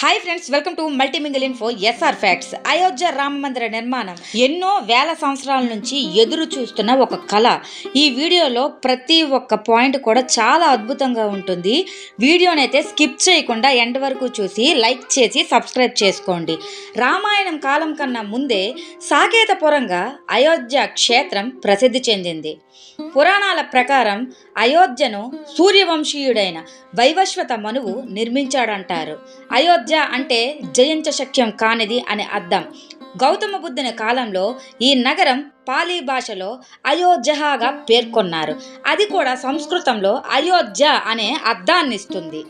Hi friends welcome to Multimingle info S R facts Ayodhya Rama మందిర నిర్మాణం ఎన్నో వేల సంవత్సరాల నుంచి ఎదురు చూస్తున్న ఒక కళ. ఈ వీడియోలో ప్రతి ఒక్క పాయింట్ కూడా చాలా అద్భుతంగా ఉంటుంది. వీడియోనైతే స్కిప్ చేయకుండా ఎండ్ వరకు చూసి లైక్ చేసి సబ్స్క్రైబ్ చేసుకోండి. రామాయణం కాలం కన్నా ముందే సాకేతపురంగా అయోధ్య క్షేత్రం ప్రసిద్ధి చెందింది. పురాణాల ప్రకారం అయోధ్యను సూర్యవంశీయుడైన వైవస్వత మనువు నిర్మించాడంటారు. అయోధ్య అంటే జయించ శక్యం కానిది అని అర్థం. గౌతమ బుద్ధుని కాలంలో ఈ నగరం పాలీ భాషలో అయోధ్యగా పేర్కొన్నారు. అది కూడా సంస్కృతంలో అయోధ్య అనే అర్థాన్నిస్తుంది.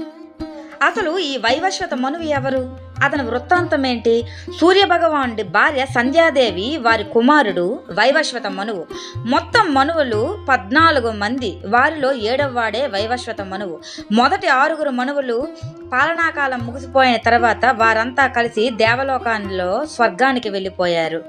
అసలు ఈ వైవశ్వత మనువు ఎవరు? అతని వృత్తాంతం ఏంటి సూర్యభగవానుడి భార్య సంధ్యాదేవి వారి కుమారుడు వైవస్వత మనువు. మొత్తం మనువులు పద్నాలుగు మంది. వారిలో ఏడవవాడే వైవస్వత మనువు. మొదటి ఆరుగురు మనువులు పాలనాకాలం ముగిసిపోయిన తర్వాత వారంతా కలిసి దేవలోకాల్లో స్వర్గానికి వెళ్ళిపోయారు.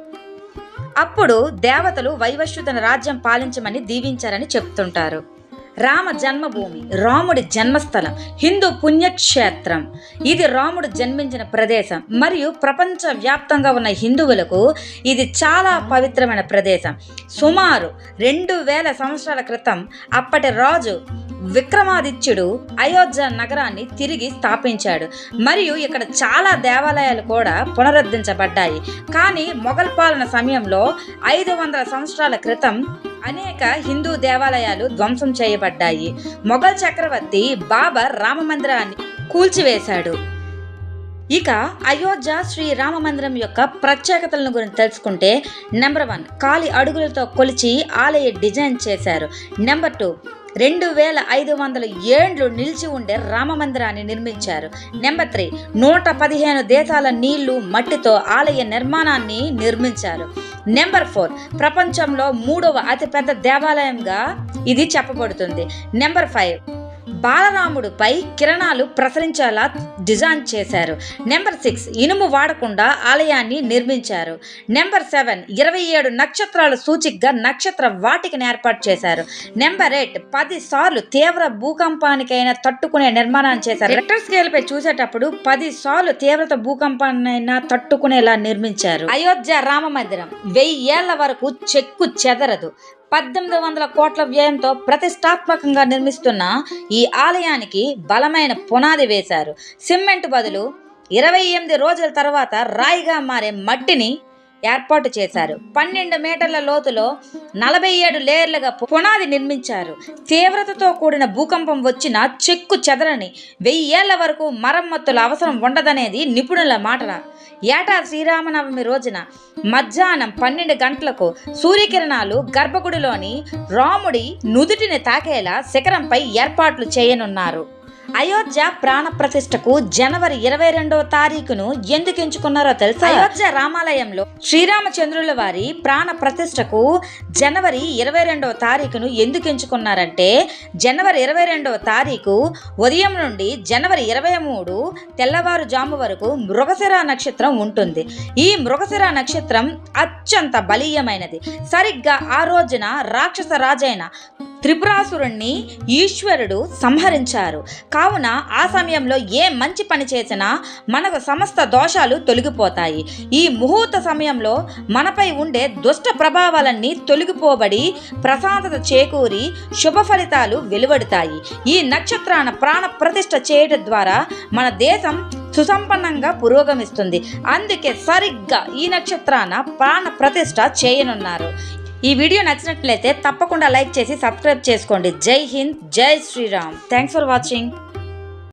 అప్పుడు దేవతలు వైవస్వతుని రాజ్యం పాలించమని దీవించారని చెప్తుంటారు. రామ జన్మభూమి రాముడి జన్మస్థలం హిందూ పుణ్యక్షేత్రం. ఇది రాముడు జన్మించిన ప్రదేశం. మరియు ప్రపంచ వ్యాప్తంగా ఉన్న హిందువులకు ఇది చాలా పవిత్రమైన ప్రదేశం. సుమారు రెండు వేల సంవత్సరాల క్రితం అప్పటి రాజు విక్రమాదిత్యుడు అయోధ్య నగరాన్ని తిరిగి స్థాపించాడు. మరియు ఇక్కడ చాలా దేవాలయాలు కూడా పునరుద్ధరించబడ్డాయి. కానీ మొఘల్ పాలన సమయంలో ఐదు వందల సంవత్సరాల క్రితం అనేక హిందూ దేవాలయాలు ధ్వంసం చేయబడ్డాయి. మొఘల్ చక్రవర్తి బాబర్ రామ మందిరాన్ని కూల్చివేశాడు. ఇక అయోధ్య శ్రీ రామ మందిరం యొక్క ప్రత్యేకతలను గురించి తెలుసుకుంటే నెంబర్ వన్ కాలి అడుగులతో కొలిచి ఆలయ డిజైన్ చేశారు. నెంబర్ టూ రెండు వేల ఐదు వందల ఏండ్లు నిలిచి ఉండే రామ మందిరాన్ని నిర్మించారు. నెంబర్ త్రీ నూట పదిహేను దేశాల నీళ్ళు మట్టితో ఆలయ నిర్మాణాన్ని నిర్మించారు. నెంబర్ ఫోర్ ప్రపంచంలో మూడవ అతిపెద్ద దేవాలయంగా ఇది చెప్పబడుతుంది. నెంబర్ ఫైవ్ బాలరాముడుపై కిరణాలు ప్రసరించేలా డిజైన్ చేశారు. నెంబర్ సిక్స్ ఇనుము వాడకుండా ఆలయాన్ని నిర్మించారు. నెంబర్ సెవెన్ ఇరవై ఏడు నక్షత్రాల సూచికగా నక్షత్ర వాటికను ఏర్పాటు చేశారు. నెంబర్ ఎయిట్ పది సార్లు తీవ్ర భూకంపానికైనా తట్టుకునే నిర్మాణాన్ని చేశారు. రెక్టర్ స్కేల్ పై చూసేటప్పుడు పది సార్లు తీవ్రత భూకంపాన్నైనా తట్టుకునేలా నిర్మించారు. అయోధ్య రామ మందిరం వెయ్యి ఏళ్ళ వరకు చెక్కు చెదరదు. పద్దెనిమిది వందల కోట్ల వ్యయంతో ప్రతిష్టాత్మకంగా నిర్మిస్తున్న ఈ ఆలయానికి బలమైన పునాది వేశారు. సిమెంట్ బదులు ఇరవై ఎనిమిది రోజుల తర్వాత రాయిగా మారే మట్టిని ఏర్పాటు చేశారు. పన్నెండు మీటర్ల లోతులో నలభై ఏడు లేయర్లుగా పునాది నిర్మించారు. తీవ్రతతో కూడిన భూకంపం వచ్చిన చెక్కు చెదరని వెయ్యి ఏళ్ళ వరకు మరమ్మతుల అవసరం ఉండదనేది నిపుణుల మాటల. ఏటా శ్రీరామనవమి రోజున మధ్యాహ్నం పన్నెండు గంటలకు సూర్యకిరణాలు గర్భగుడిలోని రాముడి నుదుటిని తాకేలా శిఖరంపై ఏర్పాట్లు చేయనున్నారు. అయోధ్య ప్రాణ ప్రతిష్టకు జనవరి ఇరవై రెండవ తారీఖును ఎందుకు ఎంచుకున్నారో తెలుసా? అయోధ్య రామాలయంలో శ్రీరామచంద్రుల వారి ప్రాణ ప్రతిష్టకు జనవరి ఇరవై రెండవ తారీఖును ఎందుకు ఎంచుకున్నారంటే జనవరి ఇరవై రెండవ తారీఖు ఉదయం నుండి జనవరి ఇరవై మూడు తెల్లవారుజాము వరకు మృగశిర నక్షత్రం ఉంటుంది. ఈ మృగశిర నక్షత్రం అత్యంత బలీయమైనది. సరిగ్గా ఆ రోజున రాక్షస రాజైన త్రిపురాసురుణ్ణి ఈశ్వరుడు సంహరించారు. కావున ఆ సమయంలో ఏ మంచి పని చేసినా మనకు సమస్త దోషాలు తొలగిపోతాయి. ఈ ముహూర్త సమయంలో మనపై ఉండే దుష్ట ప్రభావాలన్నీ తొలగిపోబడి ప్రశాంతత చేకూరి శుభ ఫలితాలు వెలువడతాయి. ఈ నక్షత్రాన ప్రాణ ప్రతిష్ట చేయడం ద్వారా మన దేశం సుసంపన్నంగా పురోగమిస్తుంది. అందుకే సరిగ్గా ఈ నక్షత్రాన ప్రాణ ప్రతిష్ట చేయనున్నారు. ఈ వీడియో నచ్చినట్లయితే తప్పకుండా లైక్ చేసి సబ్స్క్రైబ్ చేసుకోండి. జై హింద్ జై శ్రీరామ్. Thanks for watching